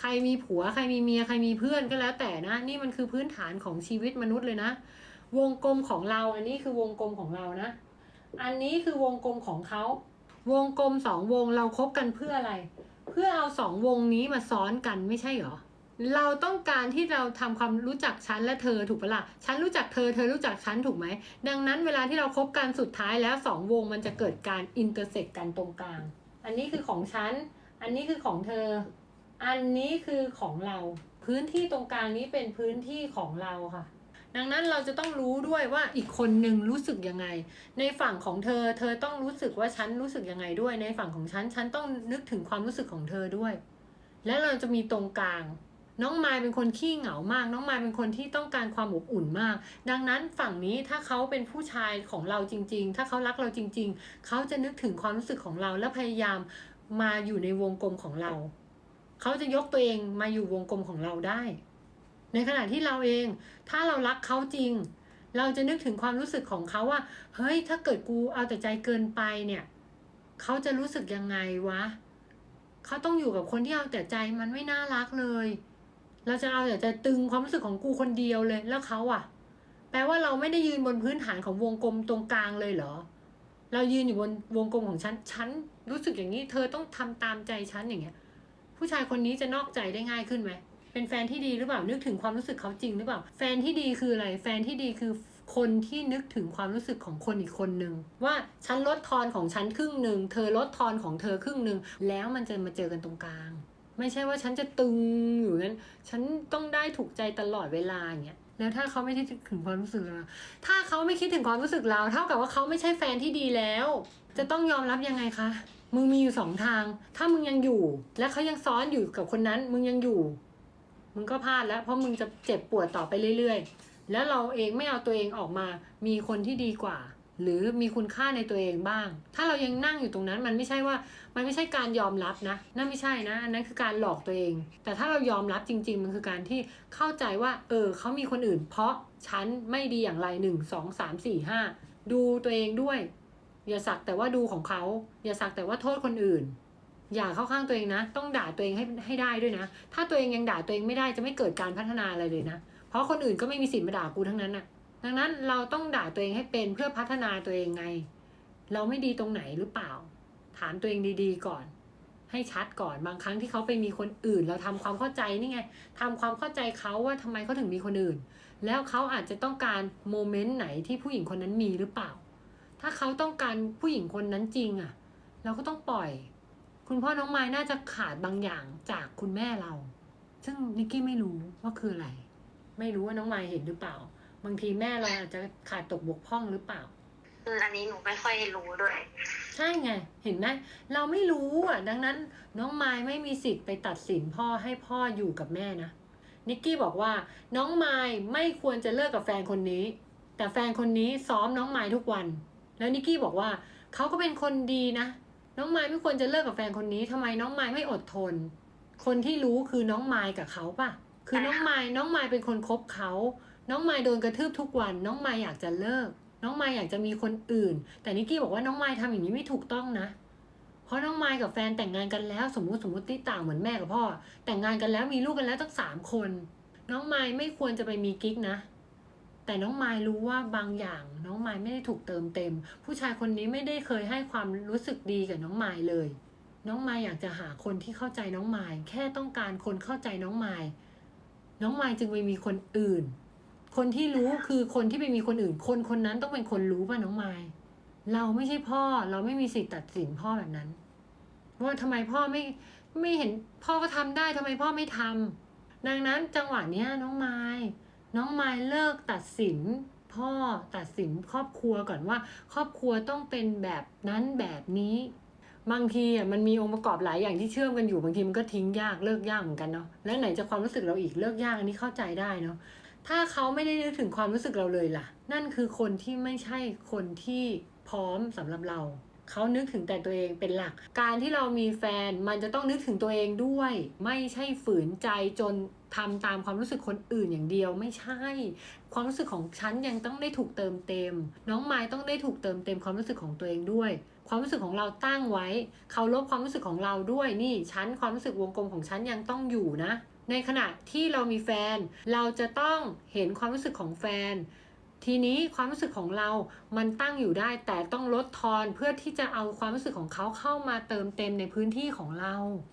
ใครมีผัวใครมีเมียใครมีเพื่อนก็แล้วแต่นะ นี่มันคือพื้นฐานของชีวิตมนุษย์เลยนะ วงกลมของเราอันนี้คือวงกลมของเรานะ อันนี้คือวงกลมของเขาวงกลมสองวงเราคบกันเพื่ออะไร เพื่อเอาสองวงนี้มาซ้อนกันไม่ใช่เหรอเราต้องการที่เราทำความรู้จักฉันและเธอถูกปะละ่ะฉันรู้จักเธอเธอรู้จักฉันถูกไหม ดังนั้นเวลาที่เราคบกันสุดท้ายแล้วสองวงมันจะเกิดการอินเตอร์เซ็กกันตรงกลาง อันนี้คือของฉัน อันนี้คือของเธอ อันนี้คือของเรา พื้นที่ตรงกลางนี้เป็นพื้นที่ของเราค่ะ ดังนั้นเราจะต้องรู้ด้วยว่าอีกคนหนึ่งรู้สึกยังไง ในฝั่งของเธอ เธอต้องรู้สึกว่าฉันรู้สึกยังไงด้วย ในฝั่งของฉัน ฉันต้องนึกถึงความรู้สึกของเธอด้วย และเราจะมีตรงกลางน้องมายเป็นคนขี้เหงามาก น้องมายเป็นคนที่ต้องการความอบอุ่นมาก ดังนั้นฝั่งนี้ถ้าเขาเป็นผู้ชายของเราจริง ๆ ถ้าเขารักเราจริง ๆ เขาจะนึกถึงความรู้สึกของเราและพยายามมาอยู่ในวงกลมของเรา เขาจะยกตัวเองมาอยู่วงกลมของเราได้ ในขณะที่เราเอง ถ้าเรารักเขาจริง เราจะนึกถึงความรู้สึกของเขาว่า เฮ้ย ถ้าเกิดกูเอาแต่ใจเกินไปเนี่ย เขาจะรู้สึกยังไงวะ เขาต้องอยู่กับคนที่เอาแต่ใจมันไม่น่ารักเลย เราจะเอาแต่ใจตึงความรู้สึกของกูคนเดียวเลย แล้วเขาอะแปลว่าเราไม่ได้ยืนบนพื้นฐานของวงกลมตรงกลางเลยเหรอ เรายืนอยู่บนวงกลมของฉัน ฉันรู้สึกอย่างนี้ เธอต้องทำตามใจฉันอย่างเงี้ย ผู้ชายคนนี้จะนอกใจได้ง่ายขึ้นไหมเป็นแฟนที่ดีหรือเปล่านึกถึงความรู้สึกเขาจริงหรือเปล่า แฟนที่ดีคืออะไร แฟนที่ดีคือคนที่นึกถึงความรู้สึกของคนอีกคนหนึ่งว่าฉันลดทอนของฉันครึ่งหนึ่งเธอลดทอนของเธอครึ่งหนึ่งแล้วมันจะมาเจอกันตรงกลาง ไม่ใช่ว่าฉันจะตึงอยู่นั้น ฉันต้องได้ถูกใจตลอดเวลาอย่างเงี้ยแล้วถ้าเขาไม่คิดถึงความรู้สึกเรา ถ้าเขาไม่คิดถึงความรู้สึกเรา เท่ากับว่าเขาไม่ใช่แฟนที่ดีแล้ว จะต้องยอมรับยังไงคะ มึงมีอยู่สองทาง ถ้ามึงยังอยู่ และเขายังซ้อนอยู่กับคนนั้น มึงยังอยู่ มึงก็พลาดแล้ว เพราะมึงจะเจ็บปวดต่อไปเรื่อยๆ แล้วเราเองไม่เอาตัวเองออกมา มีคนที่ดีกว่า หรือมีคุณค่าในตัวเองบ้าง ถ้าเรายังนั่งอยู่ตรงนั้น มันไม่ใช่ว่า มันไม่ใช่การยอมรับนะ นั่นไม่ใช่นะ อันนั้นคือการหลอกตัวเอง แต่ถ้าเรายอมรับจริง ๆ มันคือการที่เข้าใจว่า เออ เขามีคนอื่น เพราะฉันไม่ดีอย่างไรหนึ่งสองสามสี่ห้าดูตัวเองด้วย อย่าสักแต่ว่าดูของเขา อย่าสักแต่ว่าโทษคนอื่น อย่าเข้าข้างตัวเองนะ ต้องด่าตัวเองให้ให้ได้ด้วยนะ ถ้าตัวเองยังด่าตัวเองไม่ได้จะไม่เกิดการพัฒนาอะไรเลยนะ เพราะคนอื่นก็ไม่มีสิทธิ์มาด่ากูทั้งนั้นน่ะ ดังนั้นเราต้องด่าตัวเองให้เป็นเพื่อพัฒนาตัวเองไง เราไม่ดีตรงไหนหรือเปล่า ถามตัวเองดีๆก่อน ให้ชัดก่อน บางครั้งที่เขาไปมีคนอื่น เราทำความเข้าใจนี่ไงทำความเข้าใจเขาว่าทำไมเขาถึงมีคนอื่น แล้วเขาอาจจะต้องการโมเมนต์ไหนที่ผู้หญิงคนนั้นมีหรือเปล่า ถ้าเขาต้องการผู้หญิงคนนั้นจริงอะ เราก็ต้องปล่อย คุณพ่อน้องไม้น่าจะขาดบางอย่างจากคุณแม่เรา ซึ่งนิกกี้ไม่รู้ว่าคืออะไร ไม่รู้ว่าน้องไม้เห็นหรือเปล่า บางทีแม่เราอาจจะขาดตกบกพร่องหรือเปล่าอืมอันนี้หนูไม่ค่อยรู้ด้วย ใช่ไง เห็นไหมเราไม่รู้อะ ดังนั้นน้องไม้ไม่มีสิทธิ์ไปตัดสินพ่อให้พ่ออยู่กับแม่นะนิกกี้บอกว่า น้องไม้ไม่ควรจะเลิกกับแฟนคนนี้ แต่แฟนคนนี้ซ้อมน้องไม้ทุกวัน แล้วนิกกี้บอกว่าเขาก็เป็นคนดีนะ น้องไม้ไม่ควรจะเลิกกับแฟนคนนี้ทำไมน้องไม้ไม่อดทน คนที่รู้คือน้องไม้กับเขาป่ะคือน้องไม้น้องไม้เป็นคนคบเขา น้องไม้โดนกระทืบทุกวัน น้องไม้อยากจะเลิก น้องไม้อยากจะมีคนอื่น แต่นิกกี้บอกว่าน้องไม้ทำอย่างนี้ไม่ถูกต้องนะ เพราะน้องไม้กับแฟนแต่งงานกันแล้ว สมมุติสมมติที่ต่างเหมือนแม่กับพ่อ แต่งงานกันแล้วมีลูกกันแล้วตั้งสามคน น้องไม้ไม่ควรจะไปมีกิ๊กนะ แต่น้องไม้รู้ว่าบางอย่างน้องไม้ไม่ได้ถูกเติมเต็ม ผู้ชายคนนี้ไม่ได้เคยให้ความรู้สึกดีกับน้องไม้เลย น้องไม้อยากจะหาคนที่เข้าใจน้องไม้แค่ต้องการคนเข้าใจน้องไม้น้องไม้จึงไปมีคนอื่น คนที่รู้คือคนที่ไปมีคนอื่น คนคนนั้นต้องเป็นคนรู้ป่ะน้องไม้เราไม่ใช่พ่อเราไม่มีสิทธิ์ตัดสินพ่อแบบนั้นว่าทำไมพ่อไม่ไม่เห็นพ่อก็ทำได้ทำไมพ่อไม่ทำดังนั้นจังหวะเนี้ยน้องไม้ น้องไม้เลิกตัดสินพ่อตัดสินครอบครัวก่อนว่า ครอบครัวต้องเป็นแบบนั้นแบบนี้ บางทีอะมันมีองค์ประกอบหลายอย่างที่เชื่อมกันอยู่บางทีมันก็ทิ้งยากเลิกยากเหมือนกันเนาะแล้วไหนจะความรู้สึกเราอีกเลิกยากอันนี้เข้าใจได้เนาะถ้าเขาไม่ได้นึกถึงความรู้สึกเราเลยล่ะ นั่นคือคนที่ไม่ใช่คนที่พร้อมสำหรับเรา เขานึกถึงแต่ตัวเองเป็นหลัก การที่เรามีแฟนมันจะต้องนึกถึงตัวเองด้วย ไม่ใช่ฝืนใจจนทำตามความรู้สึกคนอื่นอย่างเดียวไม่ใช่ ความรู้สึกของฉันยังต้องได้ถูกเติมเต็ม น้องไม้ต้องได้ถูกเติมเต็มความรู้สึกของตัวเองด้วย ความรู้สึกของเราตั้งไว้เคารพความรู้สึกของเราด้วยนี่ชั้นความรู้สึกวงกลมของฉันยังต้องอยู่นะ ในขณะที่เรามีแฟน เราจะต้องเห็นความรู้สึกของแฟน ทีนี้ความรู้สึกของเรามันตั้งอยู่ได้ แต่ต้องลดทอนเพื่อที่จะเอาความรู้สึกของเขาเข้ามาเติมเต็มในพื้นที่ของเรา